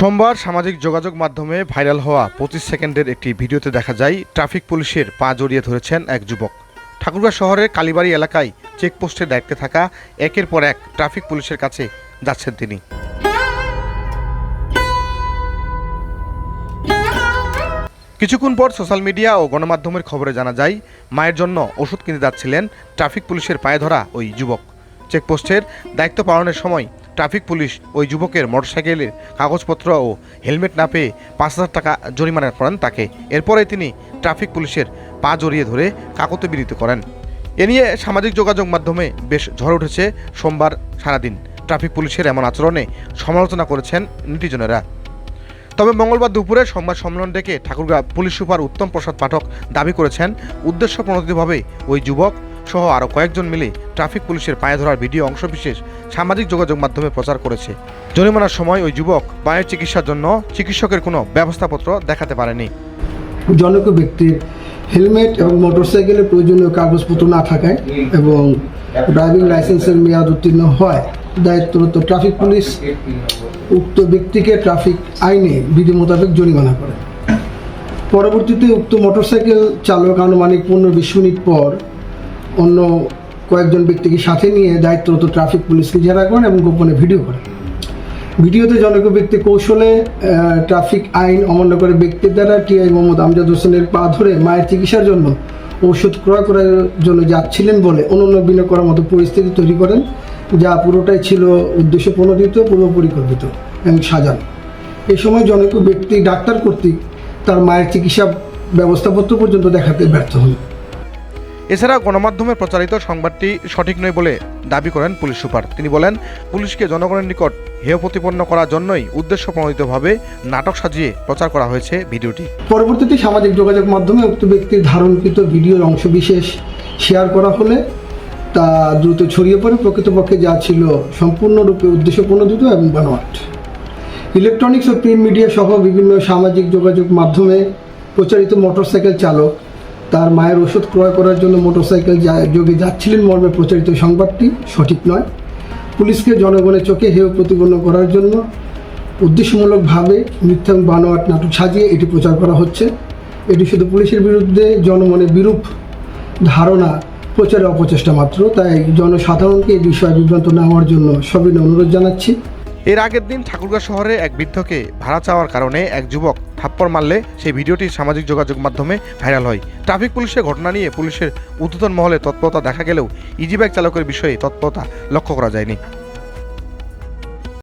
সোমবার সামাজিক যোগাযোগ মাধ্যমে ভাইরাল হওয়া পঁচিশ সেকেন্ডের একটি ভিডিওতে দেখা যায়, ট্রাফিক পুলিশের পা জড়িয়ে ধরেছেন এক যুবক। ঠাকুরগাঁ শহরের কালীবাড়ি এলাকায় চেকপোস্টের দায়িত্বে থাকা একের পর এক ট্রাফিক পুলিশের কাছে যাচ্ছেন তিনি। কিছুক্ষণ পর সোশ্যাল মিডিয়া ও গণমাধ্যমের খবরে জানা যায়, মায়ের জন্য ওষুধ কিনে যাচ্ছিলেন ট্রাফিক পুলিশের পায়ে ধরা ওই যুবক। চেকপোস্টের দায়িত্ব পালনের সময় ট্রাফিক পুলিশ ওই যুবকের মোটরসাইকেলের কাগজপত্র ও হেলমেট না পেয়ে পাঁচ হাজার টাকা জরিমানা করেন তাকে। এরপরে তিনি ট্রাফিক পুলিশের পা জড়িয়ে ধরে কাকতে বিরতি করেন। এ নিয়ে সামাজিক যোগাযোগ মাধ্যমে বেশ ঝড় উঠেছে সোমবার সারাদিন। ট্রাফিক পুলিশের এমন আচরণে সমালোচনা করেছেন নেটিজনেরা। তবে মঙ্গলবার দুপুরে সংবাদ সম্মেলন ডেকে ঠাকুরগাঁ পুলিশ সুপার উত্তম প্রসাদ পাঠক দাবি করেছেন, উদ্দেশ্য প্রণোদিতভাবে ওই যুবক সহ আরও কয়েকজন মিলে ট্রাফিক পুলিশের পায়ে ধরার ভিডিও অংশবিশেষ সামাজিক যোগাযোগ মাধ্যমে প্রচার করেছে। জরিমানার সময় ওই যুবক পায়ের চিকিৎসার জন্য চিকিৎসকের কোনো ব্যবস্থাপত্র দেখাতে পারেনি। জনক ব্যক্তির হেলমেট এবং মোটরসাইকেলের প্রয়োজনীয় কাগজপত্র না থাকায় এবং ড্রাইভিং লাইসেন্সের মেয়াদ উত্তীর্ণ হয়। দায়িত্বরত ট্রাফিক পুলিশ উক্ত ব্যক্তিকে ট্রাফিক আইনে বিধি মোতাবেক জরিমানা করে। পরবর্তীতে উক্ত মোটরসাইকেল চালক আনুমানিক পনেরো বিশ মিনিট পর অন্য কয়েকজন ব্যক্তিকে সাথে নিয়ে দায়িত্বরত ট্রাফিক পুলিশকে জেরা করেন এবং গোপনে ভিডিও করেন। ভিডিওতে জনক ব্যক্তি কৌশলে ট্রাফিক আইন অমান্য করে ব্যক্তির দ্বারা টিআই মোহাম্মদ আমজাদ হোসেনের পা ধরে মায়ের চিকিৎসার জন্য ঔষধ ক্রয় করার জন্য যাচ্ছিলেন বলে অনুনবীন করার মতো পরিস্থিতি তৈরি করেন, যা পুরোটাই ছিল উদ্দেশ্য প্রণোদিত পূর্ব পরিকল্পিত এবং সাজানো। এ সময় জনক ব্যক্তি ডাক্তার কর্তৃক তার মায়ের চিকিৎসা ব্যবস্থাপত্র পর্যন্ত দেখাতে ব্যর্থ হন। এছাড়া গণমাধ্যমে প্রচারিত সংবাদটি সঠিক নয় বলে দাবি করেন পুলিশ সুপার। তিনি বলেন, পুলিশকে জনগণের নিকট হেয় প্রতিপন্ন করার জন্যই উদ্দেশ্য প্রণোদিতভাবে নাটক সাজিয়ে প্রচার করা হয়েছে ভিডিওটি। পরবর্তীতে সামাজিক যোগাযোগ মাধ্যমে উক্ত ব্যক্তির ধারণকৃত ভিডিওর অংশবিশেষ শেয়ার করা হলে তা দ্রুত ছড়িয়ে পড়ে। প্রকৃতপক্ষে যা ছিল সম্পূর্ণরূপে উদ্দেশ্য প্রণোদিত এবং বানোয়াট। ইলেকট্রনিক্স ও প্রিন্ট মিডিয়া সহ বিভিন্ন সামাজিক যোগাযোগ মাধ্যমে প্রচারিত মোটরসাইকেল চালক তার মায়ের ওষুধ ক্রয় করার জন্য মোটরসাইকেল যোগে যাচ্ছিলেন মর্মে প্রচারিত সংবাদটি সঠিক নয়। পুলিশকে জনগণের চোখে হেয় প্রতিপন্ন করার জন্য উদ্দেশ্যমূলকভাবে মিথ্যা বানোয়াট নাটক সাজিয়ে এটি প্রচার করা হচ্ছে। এটি শুধু পুলিশের বিরুদ্ধে জনমনে বিরূপ ধারণা প্রচারের অপচেষ্টা মাত্র। তাই জনসাধারণকে এই বিষয়ে বিভ্রান্ত না হওয়ার জন্য সবিনয় অনুরোধ জানাচ্ছি। এর আগের দিন ঠাকুরগাঁ শহরে এক বৃদ্ধকে ভাড়া চাওয়ার কারণে এক যুবক থাপ্পড় মারলে সেই ভিডিওটি সামাজিক যোগাযোগ মাধ্যমে ভাইরাল হয়। ট্রাফিক পুলিশের ঘটনা নিয়ে পুলিশের উদ্বোধন মহলে তৎপরতা দেখা গেলেও ইজি বাইক চালকের বিষয়ে তৎপরতা লক্ষ্য করা যায়নি।